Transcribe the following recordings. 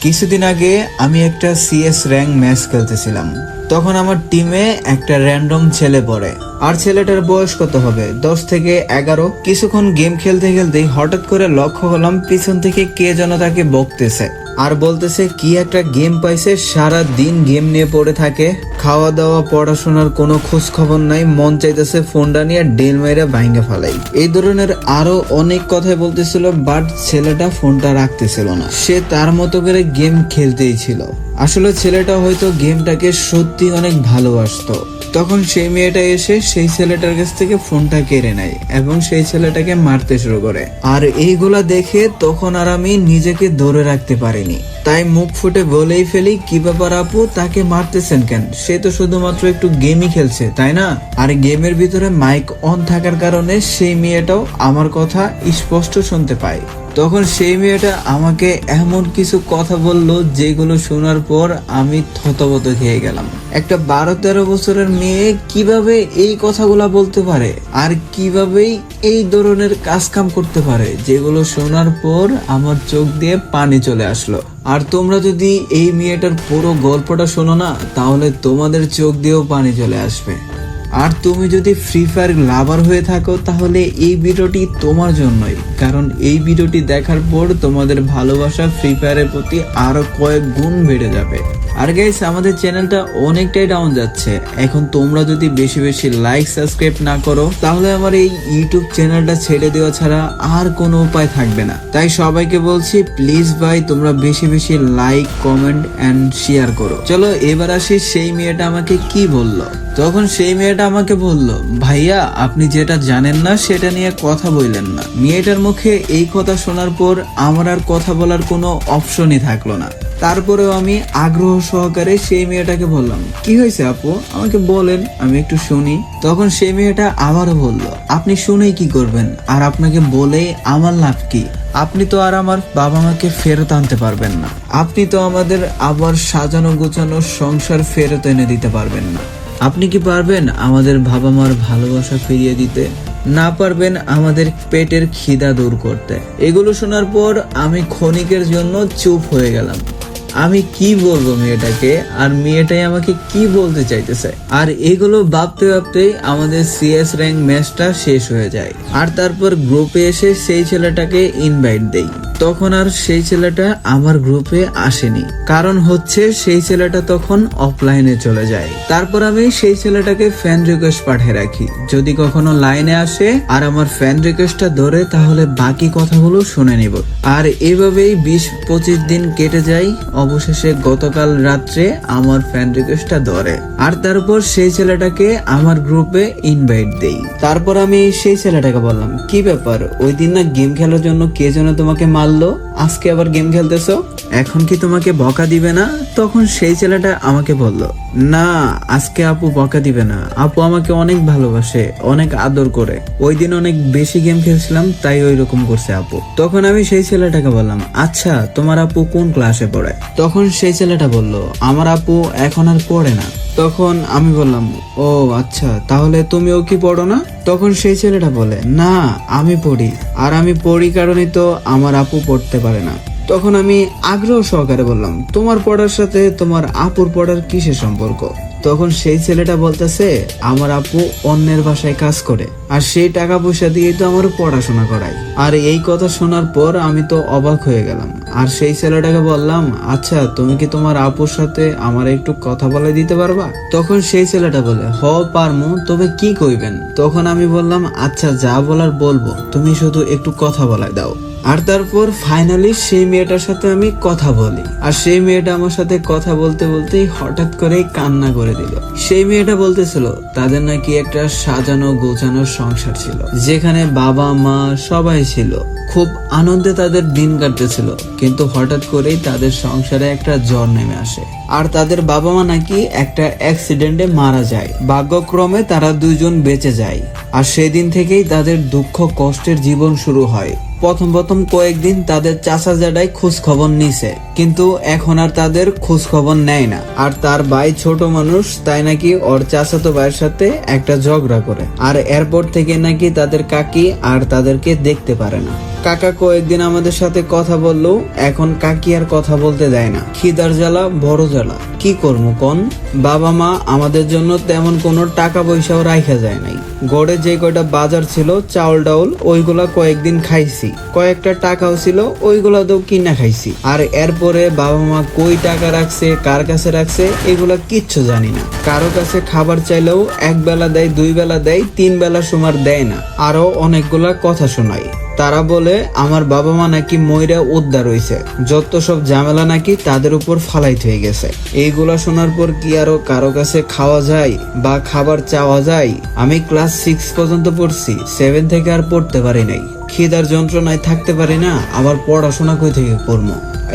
কিছুদিন আগে আমি একটা সিএস র্যাঙ্ক ম্যাচ খেলতেছিলাম। তখন আমার টিমে একটা র্যান্ডম ছেলে পড়ে। আর ছেলেটার বয়স কত হবে? দশ থেকে এগারো। কিছুক্ষণ গেম খেলতে খেলতেই হঠাৎ করে লক্ষ্য হলাম পিছন থেকে কে যেন তাকে বকতেছে। আর বলতেছে, কি একটা গেম পাইছে, সারা দিন গেম নিয়ে পড়ে থাকে। খাওয়া দাওয়া পড়াশোনার কোনো খোঁজ খবর নাই, মন চাইতেছে ফোনটা নিয়ে ডেল মেরে ভাঙ্গে ফেলাই। এই ধরনের আরও অনেক কথাই বলতেছিল, বাট ছেলেটা ফোনটা রাখতেছিল না। সে তার মতো করে গেম খেলতেই ছিল। আসলে ছেলেটা হয়তো গেমটাকে সত্যি অনেক ভালোবাসতো। তখন সেই মেয়েটা এসে সেই ছেলেটার কাছ থেকে ফোনটা কেড়ে নেয় এবং সেই ছেলেটাকে মারতে শুরু করে। আর এইগুলা দেখে তখন আর আমি নিজেকে ধরে রাখতে পারিনি। তাই মুখ ফুটে বলেই ফেলি, কি ব্যাপার আপু? তাকে মারতেছেন কেন? সে তো শুধুমাত্র একটু গেমই খেলছে, তাই না? আর গেমের ভিতরে মাইক অন থাকার কারণে সেই মেয়েটাও আমার কথা স্পষ্ট শুনতে পায়। তখন সেই মেয়েটা আমাকে এমন কিছু কথা বলল যেগুলো শোনার পর আমি থতবত খেয়ে গেলাম। একটা বারো তেরো বছরের মেয়ে কীভাবে এই কথাগুলা বলতে পারে? আর কিভাবেই এই ধরনের কাজ কাম করতে পারে? যেগুলো শোনার পর আমার চোখ দিয়ে পানি চলে আসলো। আর তোমরা যদি এই মেয়েটার পুরো গল্পটা শোনো না, তাহলে তোমাদের চোখ দিয়েও পানি চলে আসবে। আর তুমি যদি ফ্রি ফায়ার লাভার হয়ে থাকো, তাহলে এই ভিডিওটি তোমার জন্যই। কারণ এই ভিডিওটি দেখার পর তোমাদের ভালোবাসা ফ্রি ফায়ারের প্রতি আরও কয়েক গুণ বেড়ে যাবে। আর গাইস আমাদের চ্যানেলটা অনেকটাই ডাউন যাচ্ছে। এখন তোমরা যদি বেশি বেশি লাইক সাবস্ক্রাইব না করো, তাহলে আমার এই ইউটিউব চ্যানেলটা ছেড়ে দেওয়া ছাড়া আর কোনো উপায় থাকবে না। তাই সবাইকে বলছি প্লিজ ভাই, তোমরা বেশি বেশি লাইক কমেন্ট এন্ড শেয়ার করো। চলো এবার আসি, সেই মেয়েটা আমাকে কি বলল? তখন সেই মেয়েটা আমাকে বলল, ভাইয়া, আপনি যেটা জানেন না, সেটা নিয়ে কথা বললেন না। মেয়েটার মুখে এই কথা শোনার পর আমার আর কথা বলার কোনো অপশনই থাকল না। তারপরেও আমি আগ্রহ সহকারে সেই মেয়েটাকে বললাম, কি হয়েছে আপু? আমাকে বলেন, আমি একটু শুনি। তখন সেই মেয়েটা আবারও বলল, আপনি শুনেই কি করবেন? আর আপনাকে বলেই আমার লাভ কি? আপনি তো আর আমার বাবা মাকে ফেরত আনতে পারবেন না। আপনি তো আমাদের আবার সাজানো গোছানো সংসার ফেরত এনে দিতে পারবেন না। আপনি কি পারবেন আমাদের বাবা মার ভালোবাসা ফিরিয়ে দিতে? না পারবেন আমাদের পেটের খিদা দূর করতে। এগুলো শোনার পর আমি ক্ষণিকের জন্য চুপ হয়ে গেলাম। আমি কি বলব মেয়েটাকে? আর মেয়েটাই আমাকে কি বলতে চাইতেছে? আর এগুলো ভাবতে ভাবতেই আমাদের সিএস র্যাঙ্ক ম্যাচটা শেষ হয়ে যায়। আর তারপর গ্রুপে এসে সেই ছেলেটাকে ইনভাইট দেই। তখন আর সেই ছেলেটা আমার গ্রুপে আসেনি। কারণ হচ্ছে সেই ছেলেটা তখন অফলাইনে চলে যায়। তারপর আমি সেই ছেলেটাকে ফ্যান রিকোয়েস্ট পাঠিয়ে রাখি। যদি কখনো লাইনে আসে আর আমার ফ্যান রিকোয়েস্টটা ধরে, তাহলে বাকি কথাগুলো শুনে নিব। আর এভাবেই বিশ পঁচিশ দিন কেটে যায়। অবশেষে গতকাল রাত্রে আমার ফ্যান রিকোয়েস্টটা ধরে। আর তারপর সেই ছেলেটাকে আমার গ্রুপে ইনভাইট দেই। তারপর আমি সেই ছেলেটাকে বললাম, কি ব্যাপার? ওই দিন না গেম খেলার জন্য কে যেন তোমাকে মারলো আজকে আবার গেম খেলতেছো? এখন কি তোমাকে বকা দিবে না? তখন সেই ছেলেটা আমাকে বলল, না, আজকে আপু বকা দিবে না। আপু আমাকে অনেক ভালোবাসে, অনেক আদর করে। ওই দিন অনেক বেশি গেম খেলছিলাম, তাই ওই রকম করছে আপু। তখন আমি সেই ছেলেটাকে বললাম আচ্ছা তোমার আপু কোন ক্লাসে পড়ে? তখন সেই ছেলেটা বলল, আমার আপু এখন আর পড়ে না। তখন আমি বললাম, ও আচ্ছা তাহলে তুমিও কি পড়ো না? তখন সেই ছেলেটা বলে, না, আমি পড়ি। আর আমি পড়ি কারণে তো আমার আপু পড়তে পারে না। তখন আমি আগ্রহ সহকারে বললাম, তোমার পড়ার সাথে তোমার আপুর পড়ার কিসের সম্পর্ক? তখন সেই ছেলেটা বলতেছে, আমার আপু অন্যের বাসায় কাজ করে, আর সেই টাকা পয়সা দিয়েই তো আমার পড়াশোনা করাই আর এই কথা শোনার পর আমি তো অবাক হয়ে গেলাম। আর সেই ছেলেটাকে বললাম আচ্ছা তুমি কি তোমার আপুর সাথে আমার একটু কথা বলে দিতে পারবা? তখন সেই ছেলেটা বলে, হ, পারমু, তবে কি কইবেন? তখন আমি বললাম আচ্ছা যা বলার বলব, তুমি শুধু একটু কথা বলাই দাও। আর তারপর ফাইনালি সেই মেয়েটার সাথে আমি কথা বলি। আর সেই মেয়েটা আমার সাথে কথা বলতে বলতেই হঠাৎ করেই কান্না করে দিল। সেই মেয়েটা বলতেছিল, তাদের নাকি একটা সাজানো গোছানো সংসার ছিল, যেখানে বাবা, মা সবাই ছিল। খুব আনন্দে তাদের দিন কাটতেছিল, কিন্তু হঠাৎ করেই তাদের সংসারে একটা জ্বর নেমে আসে। আর তাদের বাবা মা নাকি একটা অ্যাক্সিডেন্টে মারা যায়। ভাগ্যক্রমে তারা দুইজন বেঁচে যায়। আর সেদিন থেকেই তাদের দুঃখ কষ্টের জীবন শুরু হয়। প্রথম প্রথম কয়েকদিন তাদের চাচা জাডাই খোঁজ খবর নিছে, কিন্তু এখন আর তাদের খোঁজ খবর নেয় না। আর তার ভাই ছোট মানুষ, তাই নাকি ওর চাচাতো ভাইয়ের সাথে একটা ঝগড়া করে। আর এরপর থেকে নাকি তাদের কাকি আর তাদেরকে দেখতে পারে না। কাকা কয়েকদিন আমাদের সাথে কথা বললেও এখন কাকি আর কথা বলতে দেয় না। খিদার জ্বালা, বড় জ্বালা। কি করব কন? বাবা মা আমাদের জন্য তেমন কোনো টাকা পয়সাও রাখা যায় নাই। গড়ে যে কয়টা বাজার ছিল, চাউল ডাউল, ওইগুলা কয়েকদিন খাইছি। কয়েকটা টাকাও ছিল ওইগুলা তো কিনা খাইছি। আর এরপরে বাবা মা কই টাকা রাখছে, কার কাছে রাখছে, এগুলা কিচ্ছু জানি না। কারও কাছে খাবার চাইলেও এক বেলা দেয়, দুই বেলা দেয়, তিন বেলা সময় দেয় না। আরও অনেকগুলা কথা শোনায়। তারা বলে, আমার বাবা মা নাকি ময়রা উদ্ধার হইছে। যত সব ঝামেলা নাকি তাদের উপর ফালাইট হয়ে গেছে। এইগুলা শোনার পর কি আরও কারও কাছে খাওয়া যায় বা খাবার চাওয়া যায়? আমি ক্লাস সিক্স পর্যন্ত পড়ছি সেভেন থেকে আর পড়তে পারি নাই। খিদার যন্ত্রণায় থাকতে পারি না, আবার পড়াশোনা কই থেকে করব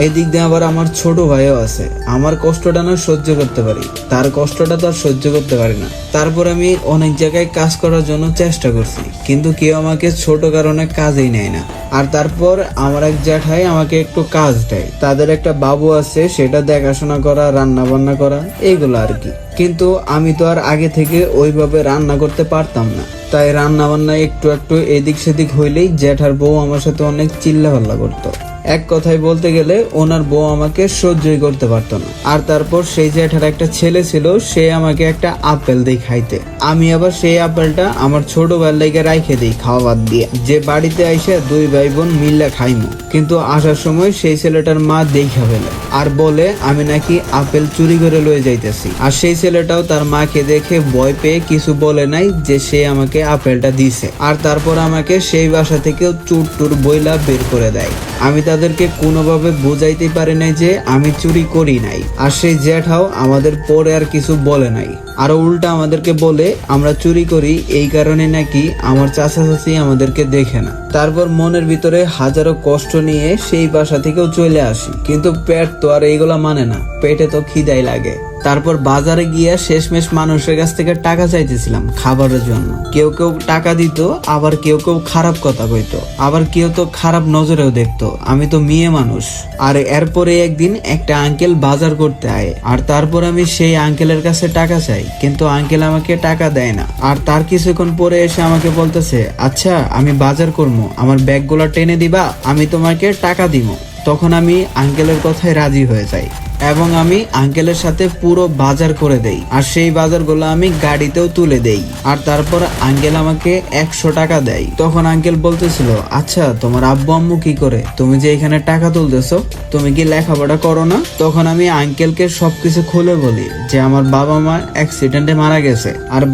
এই দিক দিয়ে আবার আমার ছোট ভাইও আছে। আমার কষ্টটা না সহ্য করতে পারি। তার কষ্টটা তো আর সহ্য করতে পারি না। তারপর আমি অনেক জায়গায় কাজ করার জন্য চেষ্টা করছি, কিন্তু কেউ আমাকে ছোট কারণে কাজেই নেয় না। আর তারপর আমার এক জ্যাঠাই আমাকে একটু কাজ দেয়। তাদের একটা বাবু আছে, সেটা দেখাশোনা করা রান্না বান্না করা, এইগুলো আর কি। কিন্তু আমি তো আর আগে থেকে ওইভাবে রান্না করতে পারতাম না। তাই রান্না বান্না একটু একটু এদিক সেদিক হইলেই জ্যাঠার বউ আমার সাথে অনেক চিল্লা পাল্লা করতো। এক কথায় বলতে গেলে ওনার বউ আমাকে সহ্যই করতে পারতো না। আর তারপর সেই জ্যাঠার একটা ছেলে ছিল, সে আমাকে একটা আপেল দেই খাইতে। আমি আবার সেই আপেলটা আমার ছোট লেগে রাইখে দিই খাওয়া বাদ দিয়ে। যে বাড়িতে আইসে দুই ভাই বোন মিল্লা খাইমু। কিন্তু আসার সময় সেই ছেলেটার মা দেখা ফেলে আর বলে, আমি নাকি আপেল চুরি করে লয়ে যাইতেছি। আর সেই ছেলেটাও তার মাকে দেখে ভয় পেয়ে কিছু বলে নাই যে সে আমাকে আপেলটা দিছে। আর তারপর আমাকে সেই বাসা থেকেও চুর টুর বইলা বের করে দেয়। আমি তাদেরকে কোনোভাবে বোঝাইতে পারে নাই যে আমি চুরি করি নাই। আর সেই জ্যাঠাও আমাদের পরে আর কিছু বলে নাই। আরও উল্টা আমাদেরকে বলে, আমরা চুরি করি, এই কারণে নাকি আমার চাচা চাচি আমাদেরকে দেখে না। তারপর মনের ভিতরে হাজারো কষ্ট নিয়ে সেই বাসা থেকেও চলে আসি। কিন্তু পেট তো আর এইগুলা মানে না। পেটে তো খিদাই লাগে। তারপর বাজারে গিয়ে শেষমেশ মানুষের কাছ থেকে টাকা চাইতেছিলাম খাবারের জন্য। কেউ কেউ টাকা দিত, আবার কেউ কেউ খারাপ কথা কইতো। আবার কেউ তো খারাপ নজরেও দেখতো। আমি তো মেয়ে মানুষ। আর এরপরে একদিন একটা আঙ্কেল বাজার করতে আয়। আর তারপর আমি সেই আঙ্কেলের কাছে টাকা চাই। কিন্তু আঙ্কেল আমাকে টাকা দেয় না। আর তার কিছুক্ষণ পরে এসে আমাকে বলতেছে আচ্ছা আমি বাজার করব আমার ব্যাগগুলো টেনে দিবা, আমি তোমাকে টাকা দিব তখন আমি আঙ্কেলের কথায় রাজি হয়ে যাই। এবং আমি আঙ্কেলের সাথে পুরো বাজার করে দেই। আর সেই বাজারগুলো আমি গাড়িতেও তুলে দেই। আর তারপর আঙ্কেল আমাকে একশো টাকা দেয়। তখন আঙ্কেল বলতেছিল আচ্ছা তোমার আব্বু আম্মু কি করে? তুমি যে এখানে টাকা তুলতেছো, তুমি কি লেখাপড়া করো না? তখন আমি আঙ্কেলকে সবকিছু খুলে বলি যে, আমার বাবা মা অ্যাক্সিডেন্টে মারা গেছে। আর